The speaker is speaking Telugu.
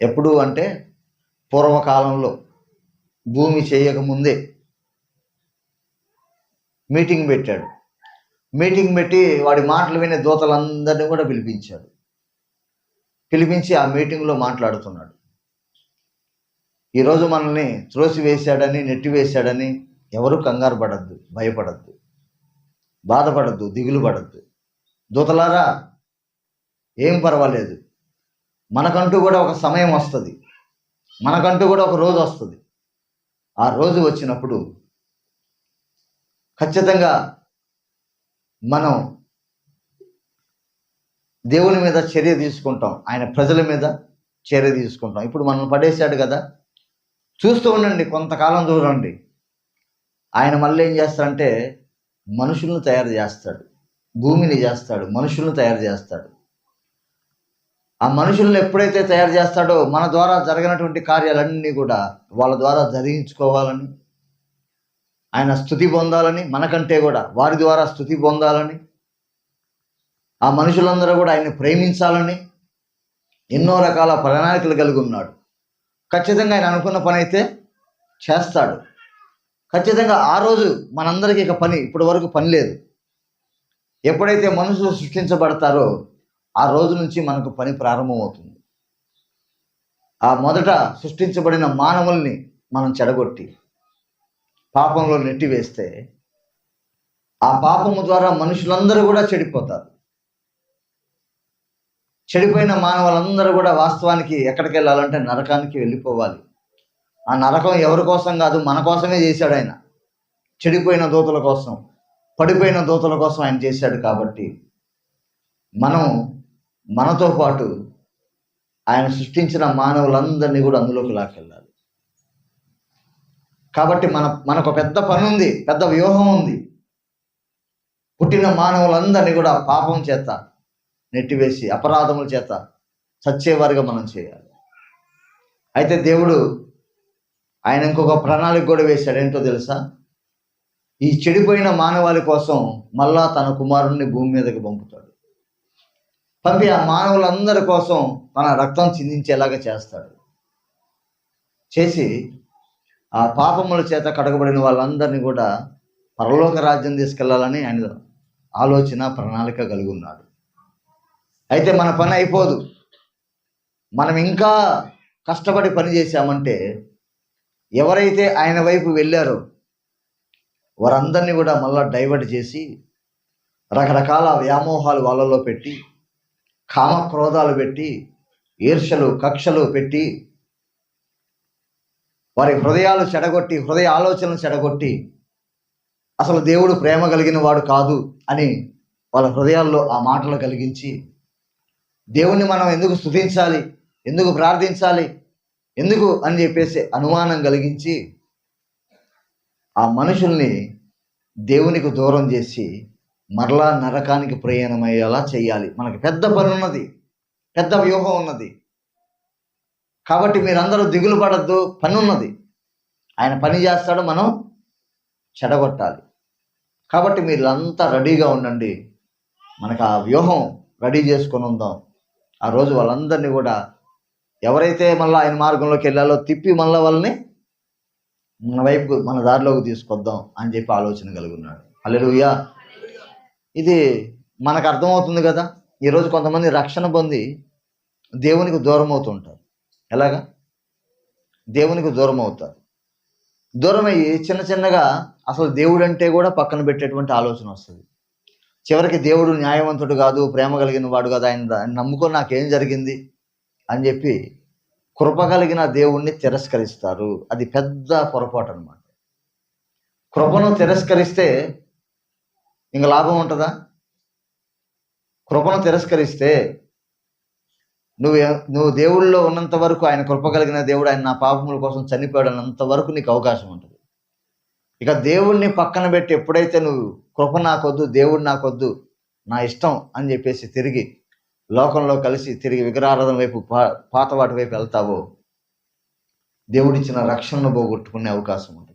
ఎప్పుడు అంటే పూర్వకాలంలో భూమి చేయకముందే మీటింగ్ పెట్టాడు. మీటింగ్ పెట్టి వాడి మాటలు వినే దూతలందరినీ కూడా పిలిపించాడు. పిలిపించి ఆ మీటింగ్లో మాట్లాడుతున్నాడు. ఈరోజు మనల్ని త్రోసి వేశాడని నెట్టి వేశాడని ఎవరు కంగారు పడద్దు భయపడద్దు బాధపడద్దు దిగులు పడద్దు దూతలారా ఏం పర్వాలేదు. మనకంటూ కూడా ఒక సమయం వస్తుంది. మనకంటూ కూడా ఒక రోజు వస్తుంది. ఆ రోజు వచ్చినప్పుడు ఖచ్చితంగా మనం దేవుని మీద చర్య తీసుకుంటాం. ఆయన ప్రజల మీద చర్య తీసుకుంటాం. ఇప్పుడు మనం పడేశాడు కదా. చూస్తూ ఉండండి కొంతకాలం చూడండి. ఆయన మళ్ళీ ఏం చేస్తాడంటే మనుషులను తయారు చేస్తాడు. భూమిని చేస్తాడు మనుషులను తయారు చేస్తాడు. ఆ మనుషులను ఎప్పుడైతే తయారు చేస్తాడో మన ద్వారా జరిగినటువంటి కార్యాలన్నీ కూడా వాళ్ళ ద్వారా జరిగించుకోవాలని ఆయన స్థుతి పొందాలని మనకంటే కూడా వారి ద్వారా స్థుతి పొందాలని ఆ మనుషులందరూ కూడా ఆయన్ని ప్రేమించాలని ఎన్నో రకాల ప్రణాళికలు కలిగి ఉన్నాడు. ఖచ్చితంగా ఆయన అనుకున్న పని అయితే చేస్తాడు. ఖచ్చితంగా ఆ రోజు మనందరికీ ఇక పని ఇప్పటి వరకు పని లేదు. ఎప్పుడైతే మనుషులు సృష్టించబడతారో ఆ రోజు నుంచి మనకు పని ప్రారంభమవుతుంది. ఆ మొదట సృష్టించబడిన మానవుల్ని మనం చెడగొట్టి పాపంలో నెట్టివేస్తే ఆ పాపము ద్వారా మనుషులందరూ కూడా చెడిపోతారు. చెడిపోయిన మానవులందరూ కూడా వాస్తవానికి ఎక్కడికి వెళ్ళాలంటే నరకానికి వెళ్ళిపోవాలి. ఆ నరకం ఎవరి కోసం కాదు మన కోసమే చేశాడు ఆయన. చెడిపోయిన దూతల కోసం పడిపోయిన దూతల కోసం ఆయన చేశాడు కాబట్టి మనం మనతో పాటు ఆయన సృష్టించిన మానవులందరినీ కూడా అందులోకి లాకెళ్ళాలి కాబట్టి మన మనకు పెద్ద పని ఉంది పెద్ద వ్యూహం ఉంది. పుట్టిన మానవులందరినీ కూడా పాపం చేత నెట్టివేసి అపరాధముల చేత చచ్చేవారిగా మనం చేయాలి. అయితే దేవుడు ఆయన ఇంకొక ప్రణాళిక కూడా వేశాడు ఏంటో తెలుసా? ఈ చెడిపోయిన మానవాళి కోసం మళ్ళా తన కుమారుణ్ణి భూమి మీదకి పంపుతాడు. పంపి ఆ మానవులందరి కోసం మన రక్తం చిందించేలాగా చేస్తాడు. చేసి ఆ పాపముల చేత కడగబడిన వాళ్ళందరినీ కూడా పరలోక రాజ్యం తీసుకెళ్ళాలని ఆయన ఆలోచన ప్రణాళిక కలిగి ఉన్నాడు. అయితే మన పని అయిపోదు. మనం ఇంకా కష్టపడి పని చేశామంటే ఎవరైతే ఆయన వైపు వెళ్ళారో వారందరినీ కూడా మళ్ళీ డైవర్ట్ చేసి రకరకాల వ్యామోహాలు వాళ్ళలో పెట్టి కామక్రోధాలు పెట్టి ఈర్షలు కక్షలు పెట్టి వారి హృదయాలు చెడగొట్టి హృదయ ఆలోచనలు చెడగొట్టి అసలు దేవుడు ప్రేమ కలిగిన వాడు కాదు అని వాళ్ళ హృదయాల్లో ఆ మాటలు కలిగించి దేవుణ్ణి మనం ఎందుకు స్థుతించాలి ఎందుకు ప్రార్థించాలి ఎందుకు అని చెప్పేసి అనుమానం కలిగించి ఆ మనుషుల్ని దేవునికి దూరం చేసి మరలా నరకానికి ప్రయాణమయ్యేలా చేయాలి. మనకి పెద్ద పని ఉన్నది. పెద్ద వ్యూహం ఉన్నది. కాబట్టి మీరందరూ దిగులు పడద్దు. పని ఉన్నది. ఆయన పని చేస్తాడు మనం చెడగొట్టాలి. కాబట్టి మీరంతా రెడీగా ఉండండి. మనకు ఆ వ్యూహం రెడీ చేసుకొని ఉందాం. ఆ రోజు వాళ్ళందరినీ కూడా ఎవరైతే మళ్ళీ ఆయన మార్గంలోకి వెళ్ళాలో తిప్పి మళ్ళీ వాళ్ళని మన వైపు మన దారిలోకి తీసుకొద్దాం అని చెప్పి ఆలోచన కలిగి ఉన్నాడు. అల్లెలుయ్యా ఇది మనకు అర్థమవుతుంది కదా? ఈరోజు కొంతమంది రక్షణ పొంది దేవునికి దూరం అవుతుంటారు. ఎలాగా? దేవునికి దూరం అవుతారు. దూరం అయ్యి చిన్న చిన్నగా అసలు దేవుడు అంటే కూడా పక్కన పెట్టేటువంటి ఆలోచన వస్తుంది. చివరికి దేవుడు న్యాయవంతుడు కాదు ప్రేమ కలిగిన వాడు కాదు ఆయన ఆయన నమ్ముకొని నాకేం జరిగింది అని చెప్పి కృప కలిగిన దేవుణ్ణి తిరస్కరిస్తారు. అది పెద్ద పొరపాటు అనమాట కృపను తిరస్కరిస్తే ఇంక లాభం ఉంటుందా? కృపను తిరస్కరిస్తే నువ్వు నువ్వు దేవుళ్ళలో ఉన్నంత వరకు ఆయన కృప కలిగిన దేవుడు ఆయన నా పాపముల కోసం చనిపోయాడు అన్నంత వరకు నీకు అవకాశం ఉంటుంది. ఇక దేవుణ్ణి పక్కన పెట్టి ఎప్పుడైతే నువ్వు కృప నాకొద్దు దేవుడు నాకొద్దు నా ఇష్టం అని చెప్పేసి తిరిగి లోకంలో కలిసి తిరిగి విగ్రహారాధన వైపు పా పాత వాటి వైపు వెళ్తావో దేవుడిచ్చిన రక్షణను పోగొట్టుకునే అవకాశం ఉంది